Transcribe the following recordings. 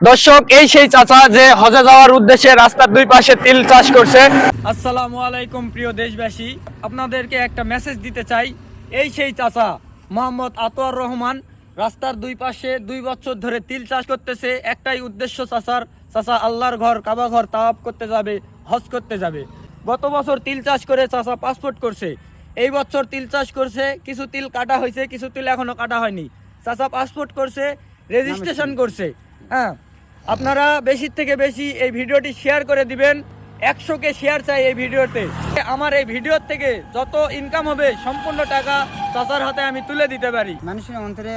দর্শক এই সেই চাচা যে হজে যাওয়ার উদ্দেশ্যে রাস্তার দুই পাশে তিল চাষ করছে। আসসালামু আলাইকুম প্রিয় দেশবাসী। আপনাদেরকে একটা মেসেজ দিতে চাই। এই সেই চাচা মোহাম্মদ আতোয়ার রহমান রাস্তার দুই পাশে দুই বছর ধরে তিল চাষ করতেছে। একটাই উদ্দেশ্য চাচার। চাচা আল্লাহর ঘর কাবা ঘর তাওয়াব করতে যাবে হজ করতে যাবে। গত বছর তিল চাষ করে চাচা পাসপোর্ট করছে। এই বছর তিল চাষ করছে কিছু তিল কাটা হয়েছে কিছু তিল এখনও কাটা হয়নি। চাচা পাসপোর্ট করছে রেজিস্ট্রেশন করছে। হ্যাঁ আপনারা বেশি থেকে বেশি এই ভিডিওটি শেয়ার করে দিবেন। একশোকে শেয়ার চাই এই ভিডিওতে। আমার এই ভিডিওর থেকে যত ইনকাম হবে সম্পূর্ণ টাকা চাচার হাতে আমি তুলে দিতে পারি। মানুষের অন্তরে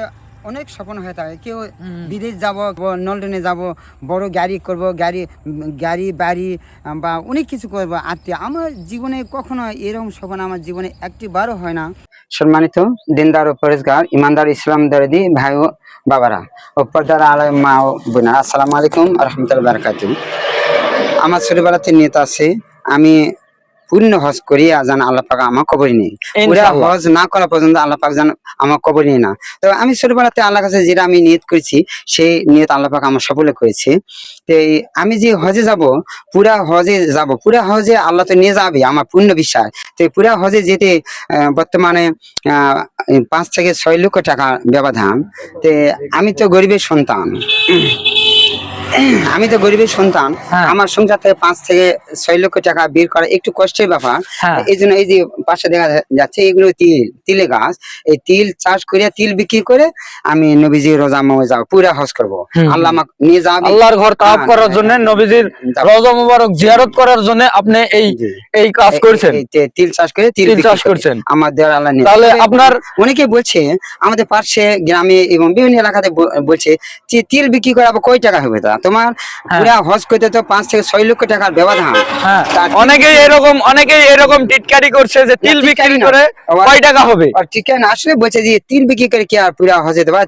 অনেক স্বপ্ন হয়ে থাকে। কেউ বিদেশ যাব লন্ডনে যাব বড় গাড়ি করব গাড়ি গাড়ি বাড়ি বা অনেক কিছু করব আত্মীয়। আমার জীবনে কখনো এরকম স্বপ্ন আমার জীবনে একটি বারও হয় না। সম্মানিত দিনদার ও পরেশগার ইমানদার ইসলাম দরদি ভাই ও বাবারা ও পর্দার আলয় মা ও বোনা আসসালামু আলাইকুম রহমতুল্লাহ বারকাতু আমার ছোটবেলাতে নেতা আছে, আমি পূর্ণ হজ করিয়া যেন আল্লাহ পাক আমার কবরই নেই। পুরা হজ না করা পর্যন্ত আল্লাহ পাক যেন আমার কবর নিয়ে না। তো আমি ছোটবেলাতে আল্লাহ কাছে যেটা আমি নিয়ত করেছি সেই নিয়ত আল্লাহ পাক আমার সফলে করেছে। তো আমি যে হজে যাব পুরা হজে যাব পুরা হজে আল্লাহ তো নিয়ে যাবে আমার পূর্ণ বিশ্বাস। তো পুরা হজে যেতে বর্তমানে আহ, পাঁচ থেকে ছয় লক্ষ টাকা ব্যবধান। তো আমি তো গরিবের সন্তান। আমি তো গরিবের সন্তান। হ্যাঁ। আমার সংসার থেকে পাঁচ থেকে ছয় লক্ষ টাকা বের করা একটু কষ্টের ব্যাপার। হ্যাঁ। এই জন্য এই যে পাশে দেখা যাচ্ছে এগুলো তিল তিলে গাছ। এই তিল চাষ করে তিল বিক্রি করে আমি নবীজি রোজা মে যাব পুরা হজ করব। আল্লাহ আমাকে নিয়ে যাবে আল্লাহর ঘর তাওয়াব হ্যাঁ, করার জন্য নবীজির। রওজা মুবারক জিয়ারত করার জন্য আপনি এই এই কাজ করছেন। তিল চাষ করে তিল চাষ করছেন। আমার দেওয়ার আল্লাহ তাহলে আপনার অনেকে বলছে আমাদের পাশে গ্রামে এবং বিভিন্ন এলাকাতে বলছে যে তিল বিক্রি করে আবার কয় টাকা হবে তা? তোমার পুরা হজ করতে তো পাঁচ থেকে ছয় লক্ষ টাকার ব্যবধান। হ্যাঁ। অনেকেই এরকম অনেকেই এরকম টিটকারি করছে যে তিল বিক্রি করে কয় টাকা হবে? আর ঠিক আছে আসলে বলছে যে তিল বিক্রি করে কি আর পুরা হজে দেবা?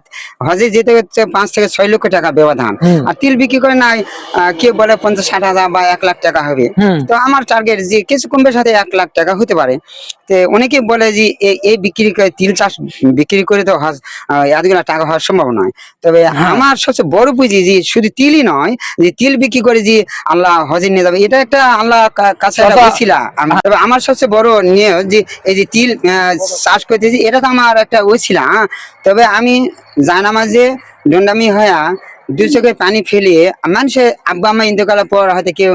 হজে যেতে হচ্ছে পাঁচ থেকে ছয় লক্ষ টাকা ব্যবধান। আর তিল বিক্রি করে নাই কেউ বলে পঞ্চাশ ষাট হাজার বা এক লাখ টাকা হবে। তো আমার টার্গেট যে কিছু কমবে সাথে এক লাখ টাকা হতে পারে। তো অনেকে বলে যে এই বিক্রি করে তিল চাষ বিক্রি করে তো হজ এতগুলো টাকা হওয়ার সম্ভব নয় তবে হ্যাঁ। আমার সবচেয়ে বড় পুঁজি যে শুধু তিলই নয় যে তিল বিক্রি করে যে আল্লাহ হজে নিয়ে যাবে এটা একটা আল্লাহ কাছে তবে আমার সবচেয়ে বড় নিয়ে যে এই যে তিল চাষ করতেছি এটা তো আমার একটা ওসিলা হ্যাঁ। তবে আমি জানামাজে দণ্ডামি হয়া দু চোখে পানি ফেলে মানুষের আব্বা আমা ইন্তকালের পর হয়তো কেউ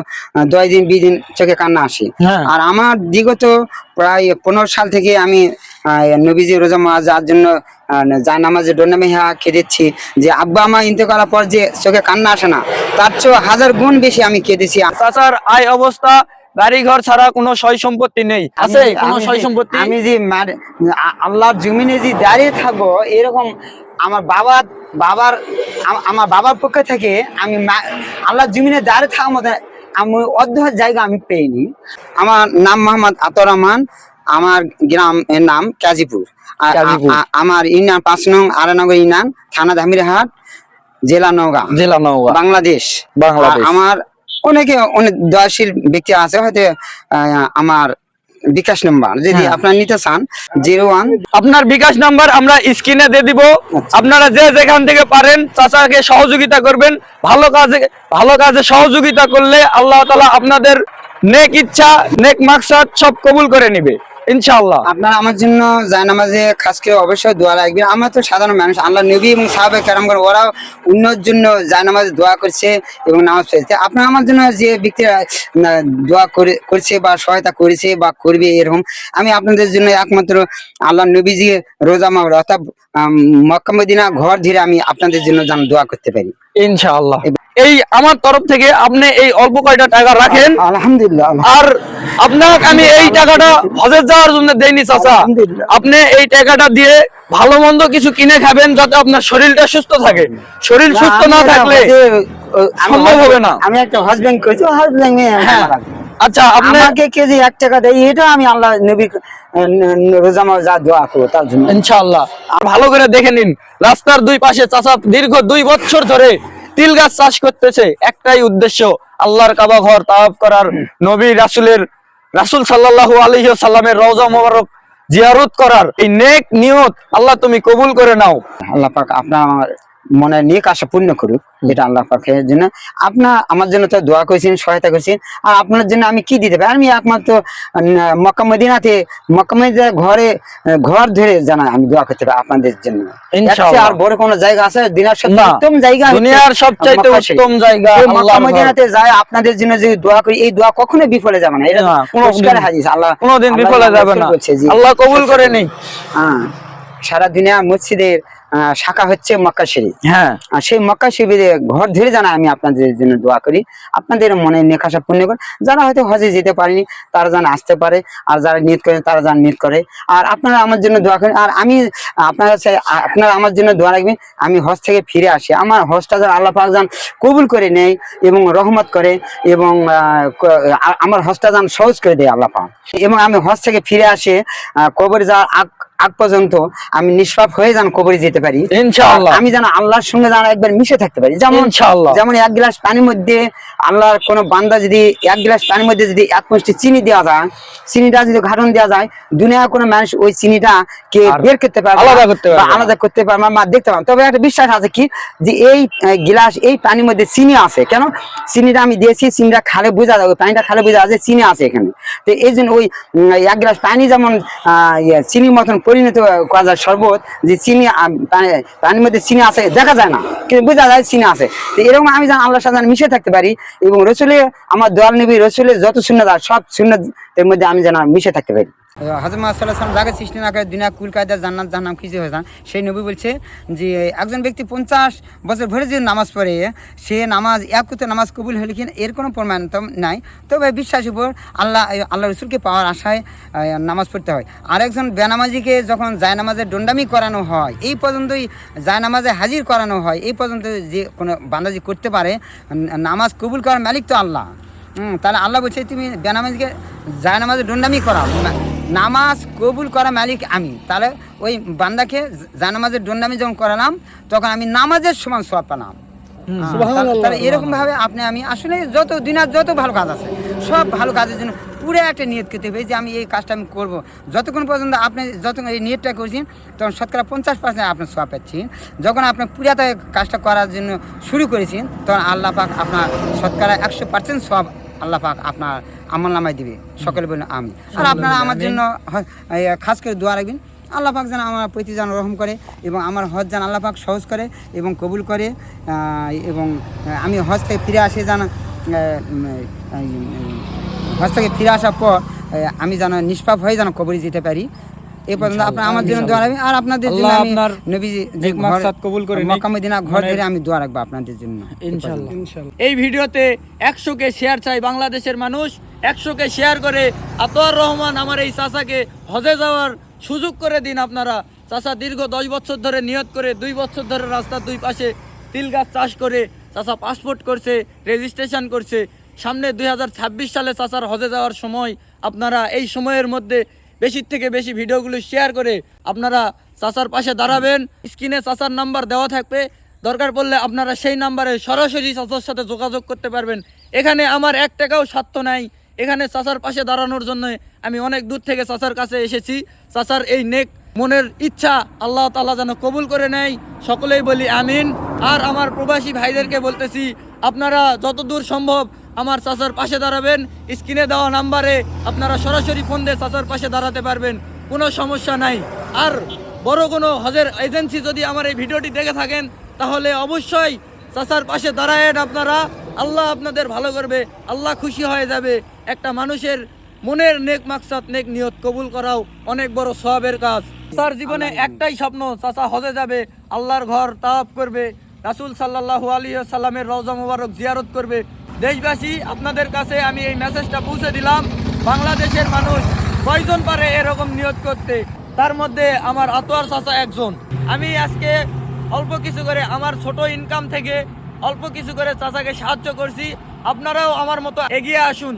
দশ দিন বিশ দিন চোখে কান্না আসে হ্যাঁ। আর আমার দিগত প্রায় পনেরো সাল থেকে আমি নবীজি রোজা মা যার জন্য জায় নামাজে ডোনামি হা কেঁদেছি যে আব্বা আমা ইন্তকালের পর যে চোখে কান্না আসে না তার চেয়ে হাজার গুণ বেশি আমি কেঁদেছি চাচার আয় অবস্থা বাড়ি ঘর ছাড়া কোনো সয় সম্পত্তি নেই। আছে কোনো সয় সম্পত্তি? আমি যে আল্লাহর জমিনে যে দাঁড়িয়ে থাকব এরকম আমার বাবার বাবার আমার বাবার পক্ষ থেকে আমি আল্লাহর জমিনে দাঁড়িয়ে থাকার মতো আমি অর্ধেক জায়গা আমি পেইনি আমার নাম মোহাম্মদ আতর রহমান আমার গ্রাম এর নাম কাজীপুর। আর আমার ইনান পাঁচ নং আরানগর ইনান থানা ধামিরহাট জেলা নওগাঁ। জেলা নওগাঁ। বাংলাদেশ। বাংলাদেশ। আমার অনেকে অনেক দয়াশীল ব্যক্তি আছে হয়তো আমার বিকাশ নাম্বার। যদি হ্যাঁ। আপনার নিতে চান জিরো ওয়ান আপনার বিকাশ নাম্বার আমরা স্ক্রিনে দিয়ে দিব। আপনারা যে যেখান থেকে পারেন চাচাকে সহযোগিতা করবেন। ভালো কাজে ভালো কাজে সহযোগিতা করলে আল্লাহ তালা আপনাদের নেক ইচ্ছা নেক মাকসাদ সব কবুল করে নিবে। ইনশাআল্লাহ। আপনারা আমার জন্য জায়নামাজে খাস করে অবশ্যই দোয়া রাখবেন। আমরা তো সাধারণ মানুষ আল্লাহ নবী এবং সাহাবে কেরাম করে ওরা উন্নত জন্য জায়নামাজে দোয়া করছে এবং নামাজ পড়েছে। আপনারা আমার জন্য যে ব্যক্তিরা দোয়া করে করছে বা সহায়তা করেছে বা করবে এরকম আমি আপনাদের জন্য একমাত্র আল্লাহ নবীজি রোজা মাহ অর্থাৎ মক্কা মদিনা ঘর ধীরে আমি আপনাদের জন্য যেন দোয়া করতে পারি। ইনশাআল্লাহ। এই আমার তরফ থেকে আপনি এই অল্প কয়টা টাকা রাখেন। আলহামদুলিল্লাহ আর আপনাকে আমি এই টাকাটা হজে যাওয়ার জন্য দেইনি চাচা। আপনি এই টাকাটা দিয়ে ভালো মন্দ কিছু কিনে খাবেন যাতে আপনার শরীরটা সুস্থ থাকে। শরীর সুস্থ না থাকলে সম্ভব হবে না। আমি একটা হাজবেন্ড করেছি হাজবেন্ড হ্যাঁ। আচ্ছা আপনি আমাকে কেজি এক টাকা দেয় এটা আমি আল্লাহ নবী যা দোয়া করব তার জন্য। ইনশাআল্লাহ। ভালো করে দেখে নিন রাস্তার দুই পাশে চাচা দীর্ঘ দুই বছর ধরে তিল গাছ চাষ করতেছে, একটাই উদ্দেশ্য, আল্লাহর কাবা ঘর তাওয়াফ করার। নবী রাসুলের, রাসুল সাল্লাল্লাহু আলাইহি সাল্লামের রওজা মোবারক জিয়ারত করার এই নেক নিয়ত আল্লাহ তুমি কবুল করে নাও। আল্লাহ আপনার মনে নিয়ে আশা পূর্ণ করুক এটা আল্লাহ পাকের জন্য। আপনার আমার জন্য তো দোয়া করেছেন সহায়তা করেছেন। আর আপনার জন্য আমি কি দিতে পারি? আমি একমাত্র মক্কা মদিনাতে মক্কা ঘরে ঘর ধরে জানা আমি দোয়া করতে পারি আপনাদের জন্য। আর বড় কোনো জায়গা আছে? দিনার সবচেয়ে উত্তম জায়গা দুনিয়ার সবচাইতে উত্তম জায়গা মক্কা মদিনাতে যায় আপনাদের জন্য যে দোয়া করি এই দোয়া কখনো বিফলে যাবে না। এটা হাদিস আল্লাহ কোনোদিন বিফলে যাবে না। আল্লাহ কবুল করে নেই। হ্যাঁ সারা দুনিয়া মসজিদের শাখা হচ্ছে মক্কা শরীফ হ্যাঁ। আর সেই মক্কা শিবিরে ঘর ধরে জানা আমি আপনাদের জন্য দোয়া করি। আপনাদের মনে নেকাশা পূর্ণ করে যারা হয়তো হজে যেতে পারেনি তারা যেন আসতে পারে। আর যারা নিয়ত করে তারা যেন নিয়ত করে। আর আপনারা আমার জন্য দোয়া করেন। আর আমি আপনারা চাই- আপনারা আমার জন্য দোয়া রাখবেন। আমি হজ থেকে ফিরে আসি। আমার হজটা যেন আল্লাহ পাক যেন কবুল করে নেয় এবং রহমত করে এবং আমার হজটা যেন সহজ করে দেয় আল্লাহ পাক। এবং আমি হজ থেকে ফিরে আসে কবরে যাওয়ার আগ আগ পর্যন্ত আমি নিষ্পাপ হয়ে যেন কবরে যেতে পারি। ইনশাআল্লাহ। আমি যেন আল্লাহর সঙ্গে যেন একবার মিশে থাকতে পারি। যেমন ইনশাআল্লাহ। যেমন এক গ্লাস পানির মধ্যে আল্লাহর কোনো বান্দা যদি এক গ্লাস পানির মধ্যে যদি এক মুষ্টি চিনি দেওয়া যায় চিনিটা যদি ঘাটন দেওয়া যায় দুনিয়ার কোনো মানুষ ওই চিনিটা কে বের করতে পারবে আলাদা করতে পারবে আলাদা করতে পারবে বা দেখতে পারবে তবে একটা বিশ্বাস আছে কি? যে এই গ্লাস এই পানির মধ্যে চিনি আছে। কেন? চিনিটা আমি দিয়েছি চিনিটা খালে বোঝা যায়। ওই পানিটা খালে বোঝা যায় যে চিনি আছে এখানে। তো এই জন্য ওই এক গ্লাস পানি যেমন আহ, ইয়ে, চিনির মতন পরিণত করা যায় শরবত, যে চিনি পানির মধ্যে চিনি আছে, দেখা যায় না। কিন্তু বোঝা যায় চিনি আছে। তো এরকম আমি যেন আমরা সাধারণ মিশে থাকতে পারি এবং রসুলে, আমার দোয়াল নবী রসুলের যত শূন্য সব শূন্যের মধ্যে আমি যেন মিশে থাকতে পারি। হজরত মাসাল্লাম যাকে সৃষ্টি না করে দুনিয়া কুল কায়দা জান্নাত জাহান্নাম কিছু হয়ে যান। সেই নবী বলছে যে, একজন ব্যক্তি পঞ্চাশ বছর ভরে যে নামাজ পড়ে, সে নামাজ একতে নামাজ কবুল হলে কিনা এর কোনো প্রমাণ তো নাই? তবে বিশ্বাসের উপর আল্লাহ আল্লাহ রসুলকে পাওয়ার আশায় নামাজ পড়তে হয়। আর একজন বেনামাজিকে যখন জায়নামাজের দণ্ডামি করানো হয়, এই পর্যন্তই জায়নামাজে হাজির করানো হয়, এই পর্যন্ত যে কোনো বান্দাজি করতে পারে, নামাজ কবুল করার মালিক তো আল্লাহ। তাহলে আল্লাহ বলছে, তুমি বেনামাজিকে জায়নামাজে দণ্ডামি করাও। না- নামাজ কবুল করা মালিক আমি। তাহলে ওই বান্দাকে জানামাজের দণ্ডামি যখন করালাম তখন আমি নামাজের সমান সব পেলাম। তাহলে- এরকম ভাবে আপনি আমি আসলে যত দিনার যত ভালো কাজ আছে সব ভালো কাজের জন্য পুরো একটা নিয়ত করতে হবে যে আমি এই কাজটা আমি করব। যতক্ষণ পর্যন্ত আপনি যতক্ষণ এই নিয়তটা করছেন তখন শতকরা পঞ্চাশ পার্সেন্ট আপনার সব পাচ্ছেন। যখন আপনি পুরাতে কাজটা করার জন্য শুরু করেছেন তখন আল্লাহ পাক আপনার শতকরা একশো পার্সেন্ট সব আল্লাহ পাক আপনার আমল নামায় দিবে। সকলে বলুন আমি আর আপনারা আমার জন্য খাস করে দোয়া রাখবেন। আল্লাহ পাক যেন আমার প্রতি যেন রহম করে এবং আমার হজ যেন আল্লাহ পাক সহজ করে এবং কবুল করে এবং আমি হজ থেকে ফিরে আসে যেন হজ থেকে ফিরে আসার পর আমি যেন নিষ্পাপ হয়ে যেন কবরে যেতে পারি। এই পর্যন্ত আপনার আমার জন্য দোয়া রাখবেন। আর আপনাদের জন্য আমি আপনার যে মাকসাদ কবুল করে মক্কা মদিনা ঘর মানে- ধরে আমি দোয়া রাখব আপনাদের জন্য। ইনশাল্লাহ এই ভিডিওতে একশো কে শেয়ার চাই বাংলাদেশের মানুষ একশো কে শেয়ার করে আতোয়ার রহমান আমার এই চাচাকে হজে যাওয়ার সুযোগ করে দিন আপনারা। চাচা দীর্ঘ দশ বছর ধরে নিয়ত করে দুই বছর ধরে রাস্তার দুই পাশে তিল গাছ চাষ করে চাচা পাসপোর্ট করছে রেজিস্ট্রেশন করছে। সামনে দুই হাজার ছাব্বিশ সালে চাচার হজে যাওয়ার সময় আপনারা এই সময়ের মধ্যে বেশির থেকে বেশি ভিডিওগুলো শেয়ার করে আপনারা চাচার পাশে দাঁড়াবেন। স্ক্রিনে চাচার নাম্বার দেওয়া থাকবে। দরকার পড়লে আপনারা সেই নাম্বারে সরাসরি চাচার সাথে যোগাযোগ করতে পারবেন। এখানে আমার এক টাকাও স্বার্থ নাই। এখানে চাচার পাশে দাঁড়ানোর জন্য আমি অনেক দূর থেকে চাচার কাছে এসেছি। চাচার এই নেক মনের ইচ্ছা আল্লাহ তালা যেন কবুল করে নেয়। সকলেই বলি আমিন। আর আমার প্রবাসী ভাইদেরকে বলতেছি, আপনারা যতদূর সম্ভব আমার চাচার পাশে দাঁড়াবেন। স্ক্রিনে দেওয়া নাম্বারে আপনারা সরাসরি ফোন দিয়ে চাচার পাশে দাঁড়াতে পারবেন। কোনো সমস্যা নাই। আর বড় কোনো হজের এজেন্সি যদি আমার এই ভিডিওটি দেখে থাকেন তাহলে অবশ্যই চাচার পাশে দাঁড়ায়েন আপনারা। আল্লাহ আপনাদের ভালো করবে। আল্লাহ খুশি হয়ে যাবে। একটা মানুষের মনের নেক মাকসাদ নেক নিয়ত কবুল করাও অনেক বড় সওয়াবের কাজ। তার জীবনে একটাই স্বপ্ন চাচা হজে যাবে আল্লাহর ঘর তাওয়াফ করবে রাসুল সাল্লাল্লাহু আলাইহি সাল্লামের রওজা মুবারক জিয়ারত করবে দেশবাসী, আপনাদের কাছে আমি এই মেসেজটা পৌঁছে দিলাম। বাংলাদেশের মানুষ কয়জন পারে এরকম নিয়োগ করতে? তার মধ্যে আমার আতোয়ার চাচা একজন। আমি আজকে অল্প কিছু করে আমার ছোট ইনকাম থেকে অল্প কিছু করে চাচাকে সাহায্য করছি। আপনারাও আমার মতো এগিয়ে আসুন।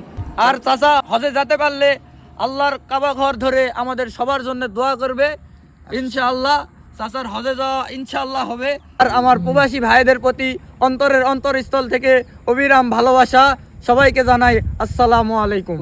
আর চাচা, হজে যেতে পারলে আল্লাহর কাবা ঘর ধরে আমাদের সবার জন্য দোয়া করবে। ইনশাআল্লাহ। চাচার হজে যাওয়া ইনশাল্লাহ হবে। আর আমার প্রবাসী ভাইদের প্রতি অন্তরের অন্তরস্থল থেকে অবিরাম ভালোবাসা সবাইকে জানাই আসসালামু আলাইকুম।